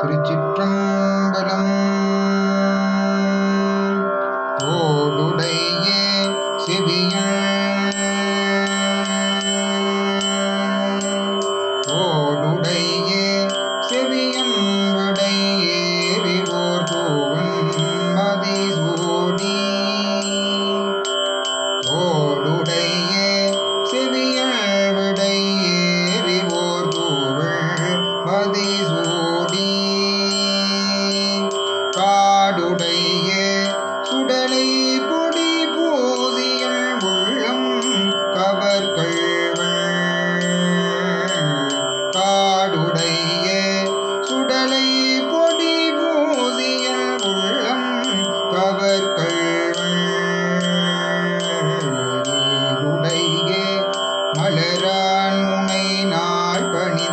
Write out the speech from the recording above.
திருச்சிற்றம்பலம். தோளுடைய செவியள் தோளுடைய செவியம்படையேறிவோர் தூவன் மதிசூடி தோளுடைய செவியழ்விடையேறிவோர் தூவள் மதிசூடி மலரான் உனை நாள் பணி